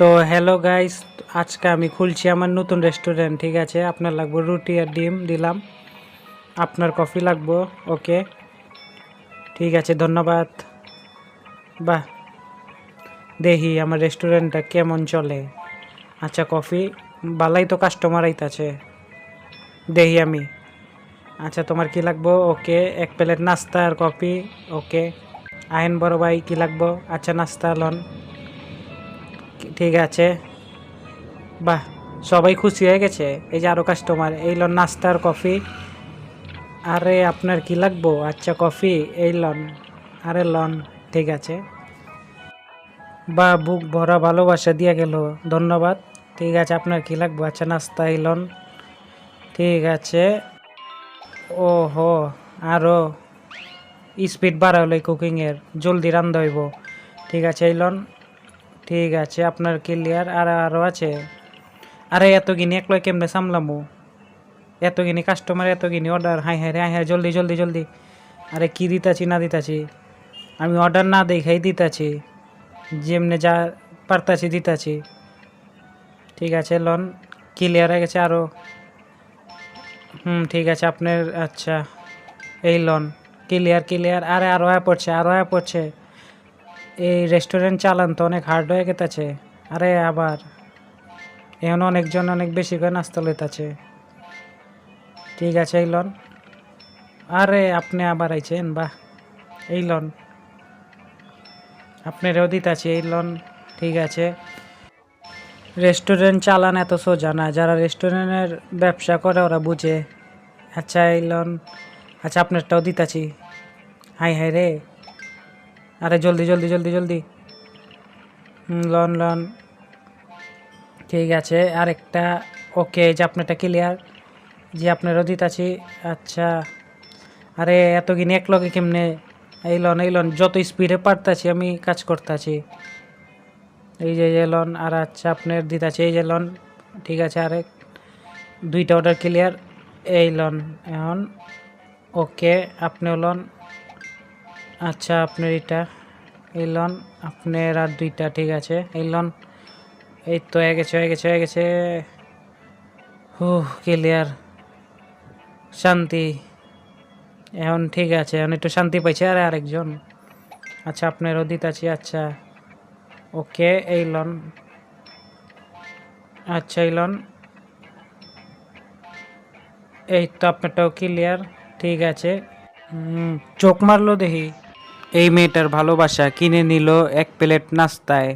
তো hello guys আজকে আমি খুলছি আমার নতুন রেস্টুরেন্ট ঠিক আছে? আপনার লাগবো রুটি আর ডিম দিলাম। আপনার কফি লাগবো ওকে ঠিক আছে, ধন্যবাদ। বাহ, দেখি আমার রেস্টুরেন্টটা কেমন চলে। আচ্ছা কফি বালাই তো কাস্টমার আইতাছে। দেখি আমি। আচ্ছা তোমার কি লাগবো? ওকে এক প্লেট নাস্তা আর কফি ওকে আইন বড় ভাই, কি লাগবো? আচ্ছা নাস্তা লন। ঠিক আছে। বাহ, সবাই খুশি হয়ে গেছে। এই যে আরও কাস্টমার এই লন নাস্তার কফি আরে, আপনার কি লাগবো? আচ্ছা কফি এই লন। আরে, লন, ঠিক আছে। বা, বুক ভরা ভালোবাসা দিয়া গেল, ধন্যবাদ। ঠিক আছে, আপনার কি লাগবো? আচ্ছা নাস্তা, এই লন। ঠিক আছে। ও হো আরও স্পিড বাড়ালে কুকিংয়ের জলদি রান্ধা হইব। ঠিক আছে, এই লন। ঠিক আছে, আপনার ক্লিয়ার আর আরও আছে? আরে এত গিনি একলাই কেমনে সামলামু? এত গিনি কাস্টমার এত গিনি অর্ডার হাই হাই রে, হাই হাই, জলদি জলদি জলদি। আরে কী দিতাছি, না দিতাছি? আমি অর্ডার না দেখাই দিতাছি, যেমনে যা পারতাছি দিতাছি। ঠিক আছে, লন ক্লিয়ার হয়ে গেছে আরও হুম, ঠিক আছে, আপনার আচ্ছা এই লন ক্লিয়ার ক্লিয়ার আরে আরও হয়ে পড়ছে আরও হয়ে পড়ছে। এই রেস্টুরেন্ট চালান তো অনেক হার্ড হয়ে গেছে আরে আবার, এখন অনেকজন অনেক বেশি করে নাস্তা লইতাছে। ঠিক আছে এই লন আরে আপনি আবার আইছেন, বাহ। এই লন আপনারও দিতাছি এই লন ঠিক আছে। রেস্টুরেন্ট চালান এত সোজা না, যারা রেস্টুরেন্টের ব্যবসা করে ওরা বুঝে। আচ্ছা এই লন আচ্ছা আপনারটাও দিতাছি। হাই হাই রে। আরে জলদি জলদি জলদি জলদি। লন লন। ঠিক আছে, আরেকটা। ওকে যে আপনারটা ক্লিয়ার যে আপনার আপনারও দিতাছি আচ্ছা। আরে, এত কিনে এক লগে কেমনে? এই লন এই লন, যত স্পিডে পারতাছি, আমি কাজ করতেছি। এই যে যে লন, আর আচ্ছা আপনার দিতাছি এই যে লন। ঠিক আছে আরেক দুইটা অর্ডার ক্লিয়ার এই লন, এখন। ওকে, আপনিও লন। আচ্ছা আপনার এটা। এই লন আপনার আর দুইটা, ঠিক আছে। এই লন এই তো হয়ে গেছে হয়ে গেছে হয়ে গেছে। হু ক্লিয়ার শান্তি। এখন ঠিক আছে, এখন একটু শান্তি পাইছে আর আরেকজন। আচ্ছা আপনার আপনারও দিতাছি আচ্ছা। ওকে এই লন আচ্ছা এই লন এই তো আপনারটাও ক্লিয়ার ঠিক আছে। চোখ মারলো দেখি। এই মেয়েটার ভালোবাসা কিনে নিল এক প্লেট নাস্তায়।